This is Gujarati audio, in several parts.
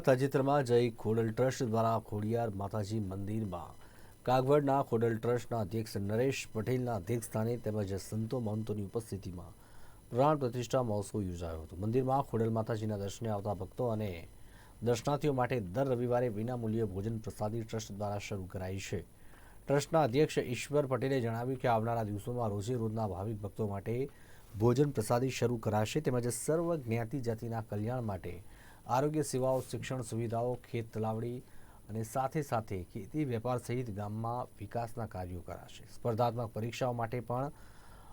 તાજેતરમાં જય ખોડલ ટ્રસ્ટ દ્વારા ખોડિયાર માતાજી મંદિરમાં કાગવડના ખોડલ ટ્રસ્ટના અધ્યક્ષ નરેશ પટેલના અધ્યક્ષસ્થાને તેમજ સંતો મહંતોની ઉપસ્થિતિમાં પ્રાણ પ્રતિષ્ઠા મહોત્સવ યોજાયો હતો. મંદિરમાં ખોડલ માતાજીના દર્શને આવતા ભક્તો અને દર્શનાર્થીઓ માટે દર રવિવારે વિનામૂલ્યે ભોજન પ્રસાદી ટ્રસ્ટ દ્વારા શરૂ કરાઈ છે. ટ્રસ્ટના અધ્યક્ષ ઈશ્વર પટેલે જણાવ્યું કે આવનારા દિવસોમાં રોજે રોજના ભાવિક ભક્તો માટે ભોજન પ્રસાદી શરૂ કરાશે તેમજ સર્વ જ્ઞાતિ જાતિના કલ્યાણ માટે આરોગ્ય સેવાઓ, શિક્ષણ સુવિધાઓ, ખેત તલાવડી અને સાથે સાથે ખેતી વેપાર સહિત ગામમાં વિકાસના કાર્યો કરાશે. સ્પર્ધાત્મક પરીક્ષાઓ માટે પણ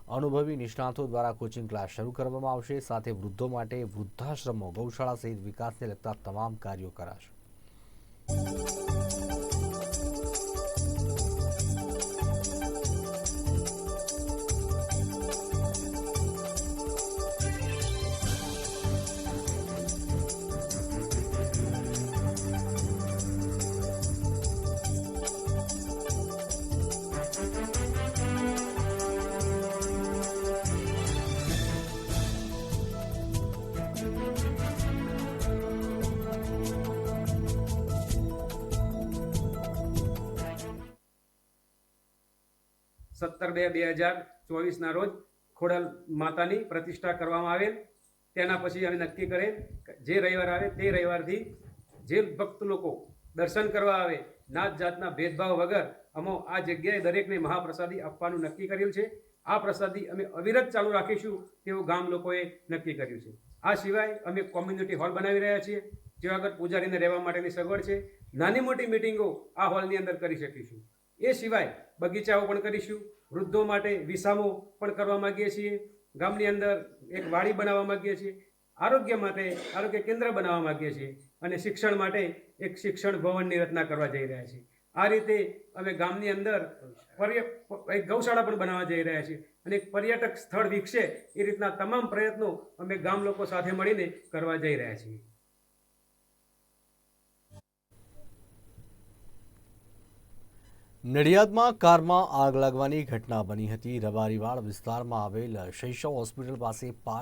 અનુભવી નિષ્ણાતો દ્વારા કોચિંગ ક્લાસ શરૂ કરવામાં આવશે. સાથે વૃદ્ધો માટે વૃદ્ધાશ્રમો, ગૌશાળા સહિત વિકાસને લગતા તમામ કાર્યો કરાશે. સત્તર બે બે હજાર ચોવીસના રોજ ખોડલ માતાની પ્રતિષ્ઠા કરવામાં આવે તેના પછી અમે નક્કી કરે જે રવિવાર આવે તે રવિવારથી જે ભક્ત લોકો દર્શન કરવા આવે, નાત જાતના ભેદભાવ વગર અમો આ જગ્યાએ દરેકને મહાપ્રસાદી આપવાનું નક્કી કરેલ છે. આ પ્રસાદી અમે અવિરત ચાલુ રાખીશું તેવું ગામ લોકોએ નક્કી કર્યું છે. આ સિવાય અમે કોમ્યુનિટી હોલ બનાવી રહ્યા છીએ જે આગળ પૂજારીને રહેવા માટેની સગવડ છે. નાની મોટી મિટિંગો આ હોલની અંદર કરી શકીશું. એ સિવાય બગીચાઓ પણ કરીશું, વૃદ્ધો માટે વિસામો પણ કરવા માગીએ છીએ, ગામની અંદર એક વાડી બનાવવા માગીએ છીએ, આરોગ્ય માટે, આરોગ્ય કેન્દ્ર બનાવવા માગીએ છીએ અને શિક્ષણ માટે એક શિક્ષણ ભવનની રચના કરવા જઈ રહ્યા છીએ. આ રીતે અમે ગામની અંદર એક ગૌશાળા પણ બનાવવા જઈ રહ્યા છીએ અને એક પર્યટક સ્થળ વિકસે એ રીતના તમામ પ્રયત્નો અમે ગામ લોકો સાથે મળીને કરવા જઈ રહ્યા છીએ. નડિયાદમાં કારમાં આગ લાગવાની ઘટના બની હતી. રબારીવાડ વિસ્તારમાં આવેલ શૈશવ હોસ્પિટલ પાસે પાર્ક